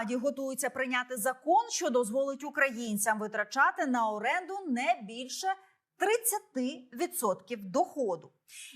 Раді готуються прийняти закон, що дозволить українцям витрачати на оренду не більше 30% доходу.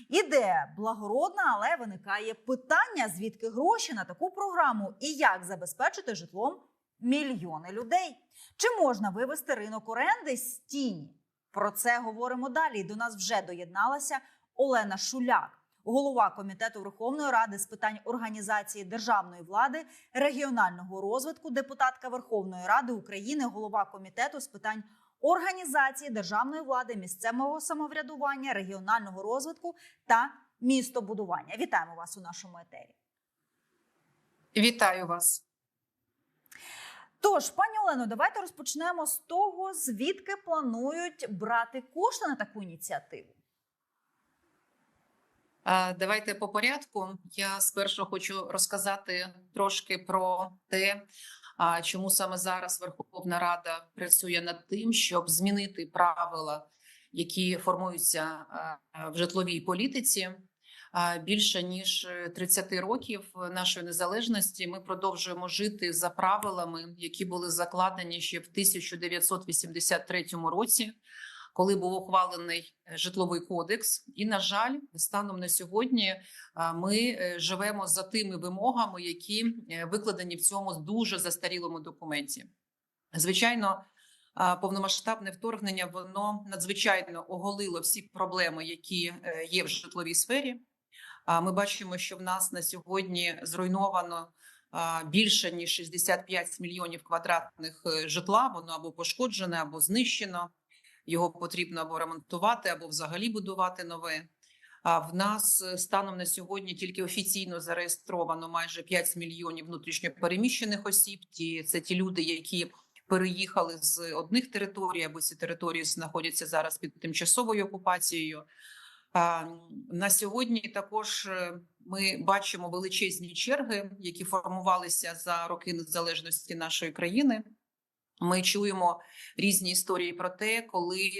Ідея благородна, але виникає питання, звідки гроші на таку програму і як забезпечити житлом мільйони людей. Чи можна вивести ринок оренди з тіні? Про це говоримо далі. До нас вже доєдналася Олена Шуляк, голова комітету Верховної Ради з питань організації державної влади, регіонального розвитку, депутатка Верховної Ради України, голова комітету з питань організації державної влади, місцевого самоврядування, регіонального розвитку та містобудування. Вітаємо вас у нашому етері. Вітаю вас. Тож, пані Олено, давайте розпочнемо з того, звідки планують брати кошти на таку ініціативу. Давайте по порядку. Я спершу хочу розказати трошки про те, чому саме зараз Верховна Рада працює над тим, щоб змінити правила, які формуються в житловій політиці. Більше ніж 30 років нашої незалежності ми продовжуємо жити за правилами, які були закладені ще в 1983 році коли був ухвалений е, житловий кодекс, і на жаль, станом на сьогодні ми е, живемо за тими вимогами, які е, викладені в цьому дуже застарілому документі. Звичайно, повномасштабне вторгнення воно надзвичайно оголило всі проблеми, які є в житловій сфері. Ми бачимо, що в нас на сьогодні зруйновано більше ніж 65 мільйонів квадратних житла. Воно або пошкоджене, або знищено його потрібно або ремонтувати, або взагалі будувати нове. А в нас е, станом на сьогодні тільки офіційно зареєстровано майже 5 мільйонів внутрішньопереміщених осіб. Ті це ті люди, які переїхали з одних територій, або ці території знаходяться зараз під тимчасовою окупацією. На сьогодні також е, ми бачимо величезні черги, які формувалися за роки незалежності нашої країни. Ми чуємо різні історії про те, коли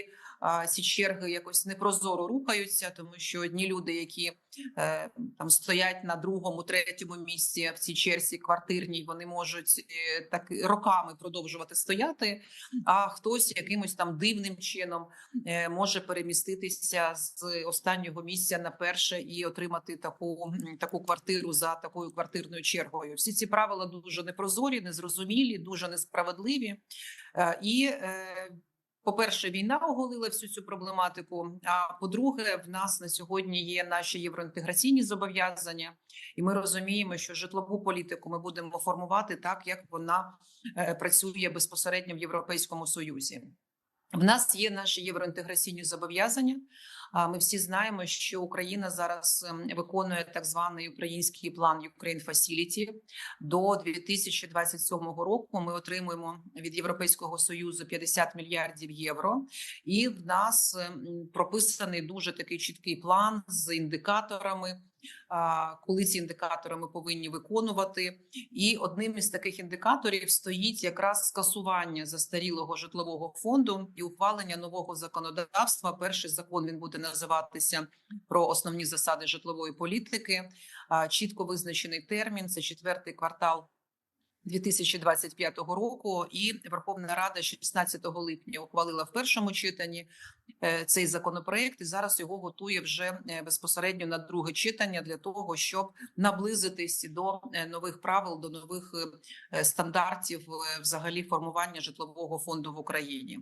ці черги якось непрозоро рухаються, тому що одні люди, які е, там стоять на другому, третьому місці в цій черзі квартирній, вони можуть е, так роками продовжувати стояти. А хтось якимось там дивним чином е, може переміститися з останнього місця на перше і отримати таку таку квартиру за такою квартирною чергою. Всі ці правила дуже непрозорі, незрозумілі, дуже несправедливі і. По-перше, війна оголила всю цю проблематику. А по-друге, в нас на сьогодні є наші євроінтеграційні зобов'язання, і ми розуміємо, що житлову політику ми будемо формувати так, як вона е, працює безпосередньо в Європейському Союзі. В нас є наші євроінтеграційні зобов'язання. Ми всі знаємо, що Україна зараз ем, виконує так званий український план Ukraine Facility. До 2027 року. Ми отримуємо від Європейського союзу 50 мільярдів євро, і в нас ем, прописаний дуже такий чіткий план з індикаторами коли ці індикатори ми повинні виконувати. І одним із таких індикаторів стоїть якраз скасування застарілого житлового фонду і ухвалення нового законодавства. Перший закон він буде називатися про основні засади житлової політики. Чітко визначений термін. Це четвертий квартал 2025 року, і Верховна Рада 16 липня ухвалила в першому читанні е, цей законопроект. І зараз його готує вже е, безпосередньо на друге читання для того, щоб наблизитись до е, нових правил, до нових стандартів взагалі формування житлового фонду в Україні.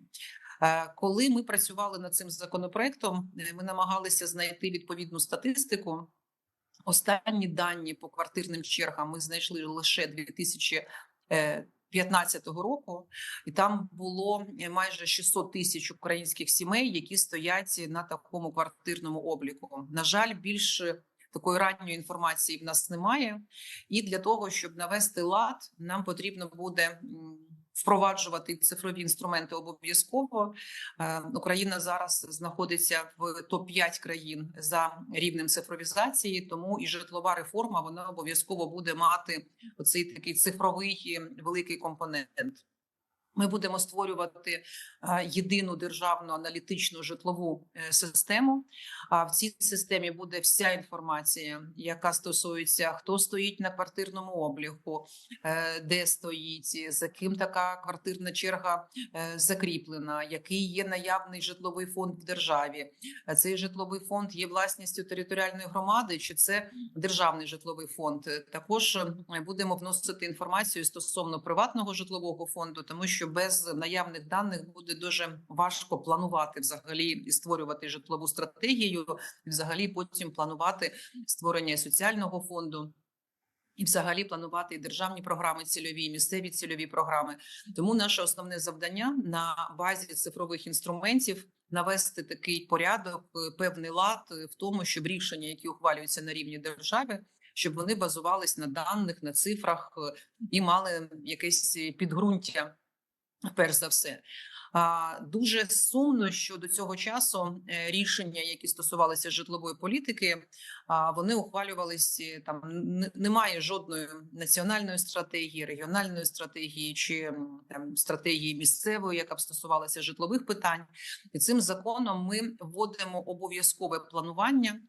Коли ми працювали над цим законопроектом, ми намагалися знайти відповідну статистику. Останні дані по квартирним чергам ми знайшли лише 2015 року, і там було майже 600 тисяч українських сімей, які стоять на такому квартирному обліку. На жаль, більше такої ранньої інформації в нас немає, і для того, щоб навести лад, нам потрібно буде впроваджувати цифрові інструменти обов'язково. Е, Україна зараз знаходиться в топ 5 країн за рівнем цифровізації, тому і житлова реформа вона обов'язково буде мати оцей такий цифровий великий компонент. Ми будемо створювати е, єдину державну аналітичну житлову е, систему. А в цій системі буде вся інформація, яка стосується хто стоїть на квартирному обліку, е, де стоїть, за ким така квартирна черга закріплена, який є наявний житловий фонд в державі. Цей житловий фонд є власністю територіальної громади, чи це державний житловий фонд. Також будемо вносити інформацію стосовно приватного житлового фонду, тому що без наявних даних буде дуже важко планувати взагалі і створювати житлову стратегію, і взагалі потім планувати створення соціального фонду. І, взагалі, планувати і державні програми, цільові, і місцеві цільові програми. Тому наше основне завдання на базі цифрових інструментів навести такий порядок, е, певний лад е, в тому, щоб рішення, які ухвалюються на рівні держави, щоб вони базувались на даних, на цифрах е, і мали якесь підґрунтя. Перш за все, А, дуже сумно, що до цього часу е, рішення, які стосувалися житлової політики, вони ухвалювалися там. Немає жодної національної стратегії, регіональної стратегії чи там стратегії місцевої, яка б стосувалася житлових питань. І цим законом ми вводимо обов'язкове планування.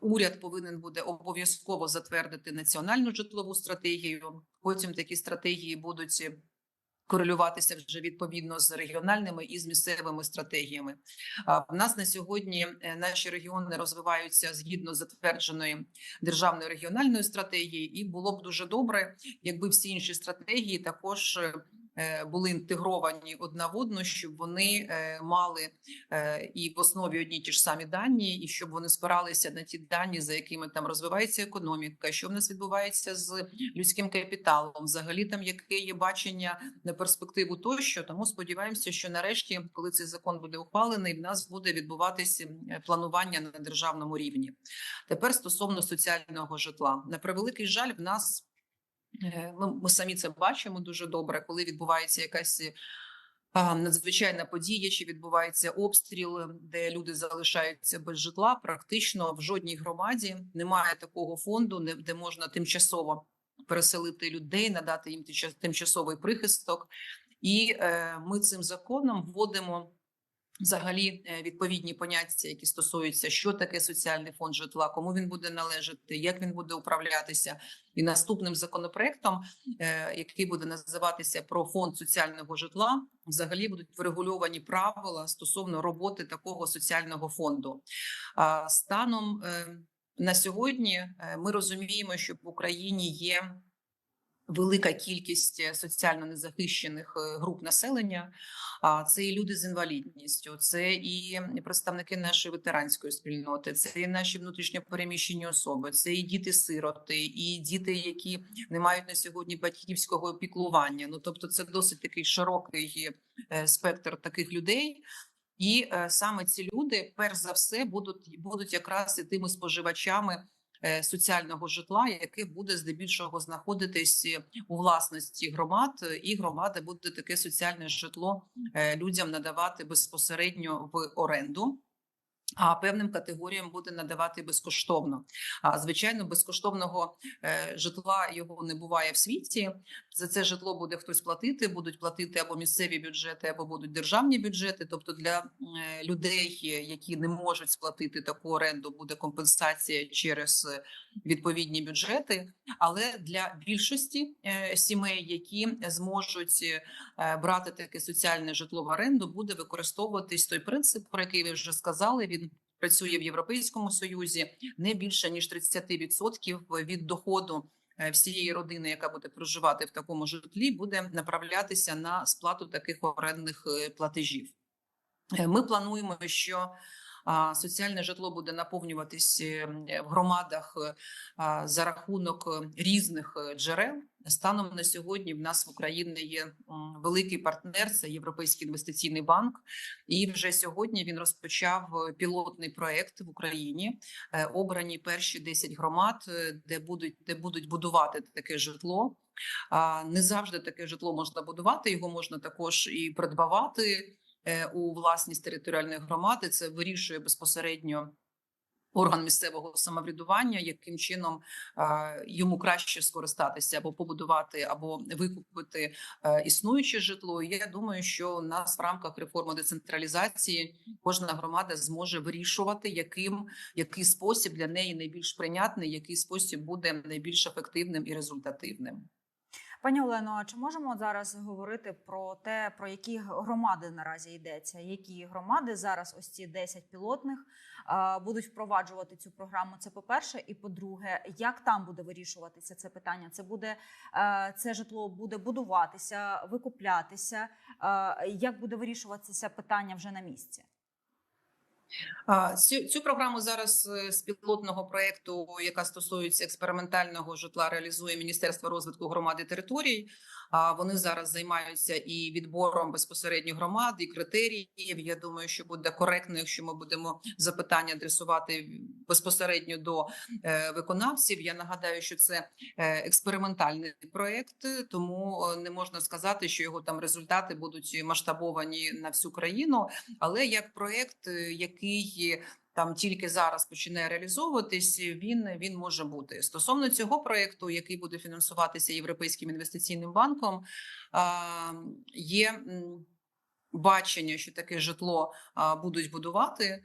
Уряд повинен буде обов'язково затвердити національну житлову стратегію. Потім такі стратегії будуть корелюватися вже відповідно з регіональними і з місцевими стратегіями. В нас на сьогодні е, наші регіони розвиваються згідно затвердженої державної регіональної стратегії, і було б дуже добре, якби всі інші стратегії також. Е, Були інтегровані одна в одну, щоб вони е, мали е, і в основі одні ті ж самі дані, і щоб вони спиралися на ті дані, за якими там розвивається економіка, що в нас відбувається з людським капіталом, взагалі там яке є бачення на перспективу тощо. Тому сподіваємося, що нарешті, коли цей закон буде ухвалений, в нас буде відбуватися планування на державному рівні. Тепер стосовно соціального житла, на превеликий жаль, в нас ми, ми самі це бачимо дуже добре, коли відбувається якась. е, Надзвичайна подія, чи відбувається обстріл, де люди залишаються без житла. Практично в жодній громаді немає такого фонду, де можна тимчасово переселити людей, надати їм тимчас- тимчасовий прихисток. І е, ми цим законом вводимо взагалі е, відповідні поняття, які стосуються, що таке соціальний фонд житла, кому він буде належати, як він буде управлятися. І наступним законопроектом, е, який буде називатися про фонд соціального житла, взагалі будуть врегульовані правила стосовно роботи такого соціального фонду. Станом е, на сьогодні ми розуміємо, що в Україні є велика кількість е, соціально незахищених е, груп населення. Це і люди з інвалідністю, це і представники нашої ветеранської спільноти, це і наші внутрішньо переміщені особи, це і діти-сироти, і діти, які не мають на сьогодні батьківського опіклування. Ну тобто, це досить такий широкий е, спектр таких людей. І саме ці люди, перш за все, будуть будуть якраз і тими споживачами соціального житла, яке буде здебільшого знаходитись у власності громад, е, і громада буде таке соціальне житло е, людям надавати безпосередньо в оренду. А певним категоріям буде надавати безкоштовно. А звичайно, безкоштовного е, житла його не буває в світі. За це житло буде хтось платити, будуть платити або місцеві бюджети, або будуть державні бюджети. Тобто для е, людей, які не можуть сплатити таку оренду, буде компенсація через е, відповідні бюджети. Але для більшості е, сімей, які зможуть е, брати таке соціальне житло в оренду, буде використовуватись той принцип, про який ви вже сказали. Він працює в Європейському Союзі не більше ніж 30% від доходу е, всієї родини, яка буде проживати в такому житлі, буде направлятися на сплату таких орендних е, платежів. Е, Ми плануємо, що соціальне житло буде наповнюватись е, в громадах е, за рахунок е, різних е, джерел. Станом на сьогодні в нас в Україні є великий партнер, це Європейський інвестиційний банк. І вже сьогодні він розпочав е, пілотний проект в Україні. Обрані перші 10 громад, де будуть де будуть будувати таке житло. Не завжди таке житло можна будувати. Його можна також і придбавати у власність територіальної громади. Це вирішує безпосередньо орган місцевого самоврядування, яким чином е, йому краще скористатися або побудувати, або викупити е, існуюче житло. Я думаю, що у нас в рамках реформи децентралізації кожна громада зможе вирішувати, яким який спосіб для неї найбільш прийнятний, який спосіб буде найбільш ефективним і результативним. Пані Олено, чи можемо зараз говорити про те, про які громади наразі йдеться? Які громади зараз, ось ці 10 пілотних, будуть впроваджувати цю програму? Це по-перше, і по-друге, як там буде вирішуватися це питання? Це буде е, це житло буде будуватися, викуплятися? Е, Як буде вирішуватися питання вже на місці? Цю, програму зараз е, з пілотного проекту, яка стосується експериментального житла, реалізує Міністерство розвитку громади територій. А вони зараз займаються і відбором безпосередньо громад, і критеріїв. Я думаю, що буде коректно, якщо ми будемо запитання адресувати безпосередньо до е, виконавців. Я нагадаю, що це е, експериментальний проект, тому е, не можна сказати, що його там результати будуть масштабовані на всю країну. Але як проект, який там тільки зараз починає реалізовуватись, він він може бути стосовно цього проекту, який буде фінансуватися Європейським інвестиційним банком. Є бачення, що таке житло будуть будувати,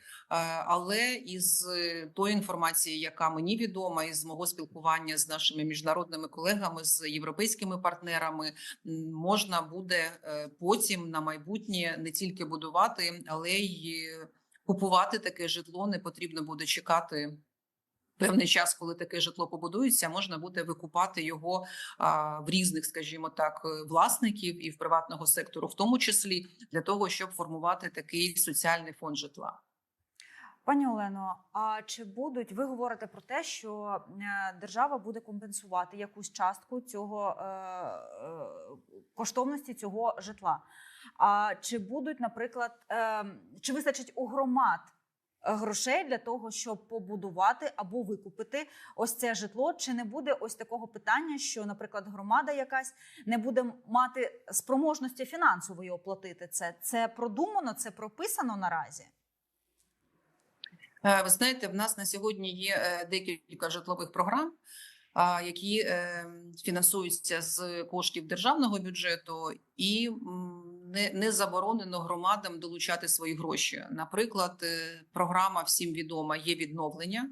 але із е, тої інформації, яка мені відома, із мого спілкування з нашими міжнародними колегами, з європейськими партнерами, можна буде е, потім на майбутнє не тільки будувати, але й е, купувати таке житло. Не потрібно буде чекати. Певний час, коли таке житло побудується, можна буде викупати його а, в різних, скажімо так, е, власників і в приватного сектору, в тому числі для того, щоб формувати такий соціальний фонд житла. Пані Олено, а чи будуть ви говорите про те, що е, держава буде компенсувати якусь частку цього е, е, коштовності цього житла? А чи будуть, наприклад, чи вистачить у громад грошей для того, щоб побудувати або викупити ось це житло? Чи не буде ось такого питання, що, наприклад, громада якась не буде мати спроможності фінансової оплатити це? Це продумано, це прописано наразі? Е, Ви знаєте, в нас на сьогодні є е, декілька житлових програм, які е, фінансуються з коштів державного бюджету, і не, не заборонено громадам долучати свої гроші. Наприклад, програма всім відома є відновлення.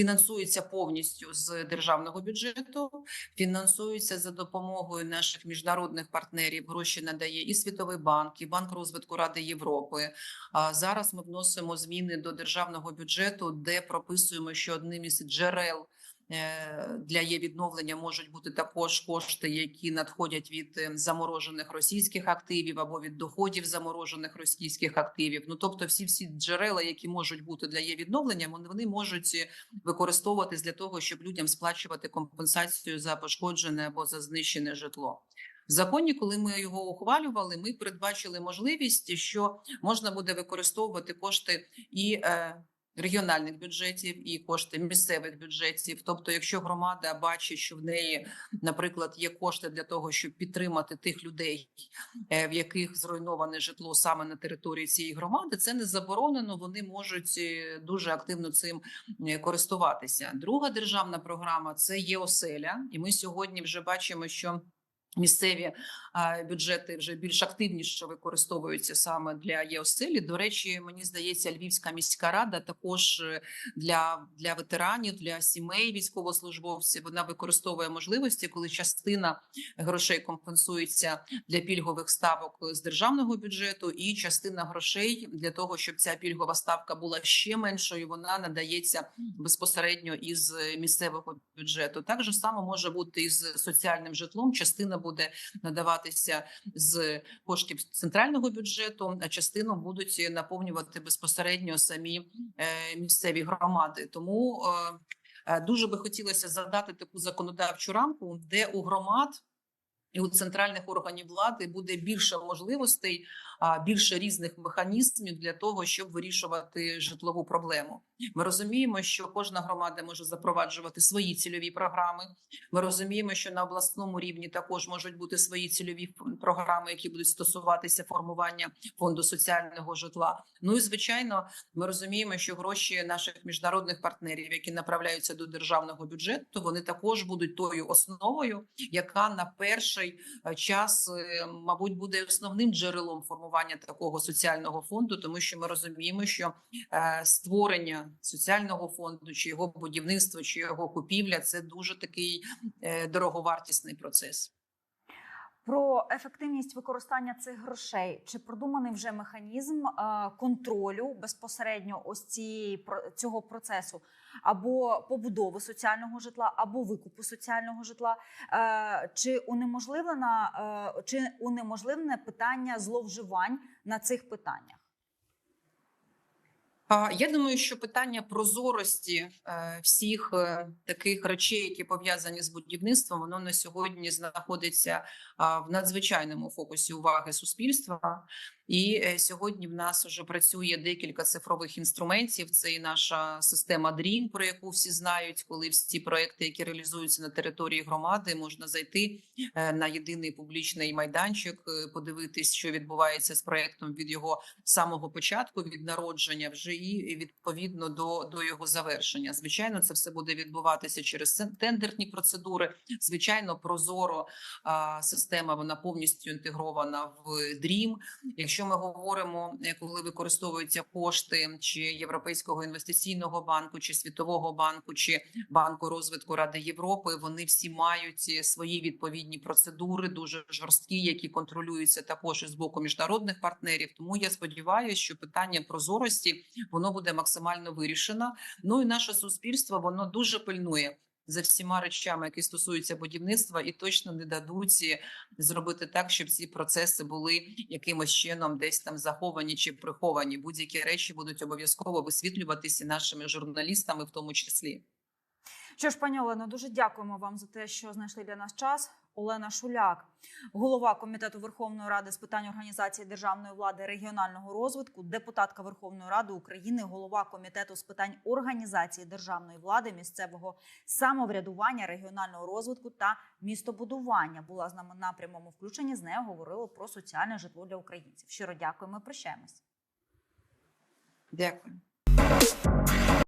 Фінансується повністю з державного бюджету, фінансується за допомогою наших міжнародних партнерів. Гроші надає і Світовий банк, і Банк розвитку Ради Європи. А зараз ми вносимо зміни до державного бюджету, де прописуємо, що одним із джерел для є відновлення можуть бути також кошти, які надходять від е, заморожених російських активів або від доходів заморожених російських активів. Ну тобто, всі всі джерела, які можуть бути для є відновлення, вони вони можуть е, використовуватись для того, щоб людям сплачувати компенсацію за пошкоджене або за знищене житло. В законі, коли ми його ухвалювали, ми передбачили можливість, що можна буде використовувати кошти і е, регіональних бюджетів, і кошти місцевих бюджетів. Тобто, якщо громада бачить, що в неї, наприклад, є кошти для того, щоб підтримати тих людей, е, в яких зруйноване житло саме на території цієї громади, це не заборонено. Вони можуть е, дуже активно цим е, користуватися. Друга державна програма це є оселя, і ми сьогодні вже бачимо, що Місцеві бюджети вже більш активніше використовуються саме для ЄОСЕЛі. До речі, мені здається, Львівська міська рада також е, для, для ветеранів, для сімей військовослужбовців вона використовує можливості, коли частина грошей компенсується для пільгових ставок з державного бюджету, і частина грошей для того, щоб ця пільгова ставка була ще меншою. Вона надається безпосередньо із місцевого бюджету. Так же само може бути із соціальним житлом. Частина буде надаватися з коштів центрального бюджету, а частину будуть наповнювати безпосередньо самі е, місцеві громади. Тому е, е, дуже би хотілося задати таку законодавчу рамку, де у громад І у центральних органів влади буде більше можливостей, більше різних механізмів для того, щоб вирішувати житлову проблему. Ми розуміємо, що кожна громада може запроваджувати свої цільові програми. Ми розуміємо, що на обласному рівні також можуть бути свої цільові програми, які будуть стосуватися формування фонду соціального житла. Ну і звичайно, ми розуміємо, що гроші наших міжнародних партнерів, які направляються до державного бюджету, вони також будуть тою основою, яка на перший е, час, е, мабуть, буде основним джерелом формування такого соціального фонду, тому що ми розуміємо, що е, створення соціального фонду, чи його будівництво, чи його купівля це дуже такий е, дороговартісний процес. Про ефективність використання цих грошей. Чи продуманий вже механізм е, контролю безпосередньо ось цієї цього процесу? Або побудови соціального житла, або викупу соціального житла, Е, чи унеможливлена е, чи унеможливлене питання зловживань на цих питаннях? Я думаю, що питання прозорості е, всіх е, таких речей, які пов'язані з будівництвом, воно на сьогодні знаходиться в надзвичайному фокусі уваги суспільства. І е, сьогодні в нас вже працює декілька цифрових інструментів. Це і наша система DREAM, про яку всі знають, коли всі проекти, які реалізуються на території громади, можна зайти на єдиний публічний майданчик, подивитись, що відбувається з проектом від його самого початку, від народження, вже і відповідно до, до його завершення. Звичайно, це все буде відбуватися через тендерні процедури. Звичайно, прозоро а, система вона повністю інтегрована в DREAM. Якщо ми говоримо, е, коли використовуються кошти чи Європейського інвестиційного банку, чи Світового банку, чи банку розвитку Ради Європи, вони всі мають свої відповідні процедури, дуже жорсткі, які контролюються також з боку міжнародних партнерів. Тому я сподіваюся, що питання прозорості воно буде максимально вирішено. Ну і наше суспільство воно дуже пильнує. За всіма речами, які стосуються будівництва, і точно не дадуть е, зробити так, щоб ці процеси були якимось чином десь там заховані чи приховані. Будь-які речі будуть обов'язково висвітлюватися нашими журналістами, в тому числі. Що ж, пані Олено, дуже дякуємо вам за те, що знайшли для нас час. Олена Шуляк, голова комітету Верховної Ради з питань організації державної влади регіонального розвитку, депутатка Верховної Ради України, голова комітету з питань організації державної влади, місцевого самоврядування, регіонального розвитку та містобудування. Була з нами на прямому включенні. З нею говорили про соціальне житло для українців. Щиро дякуємо. Прощаємось. Дякую.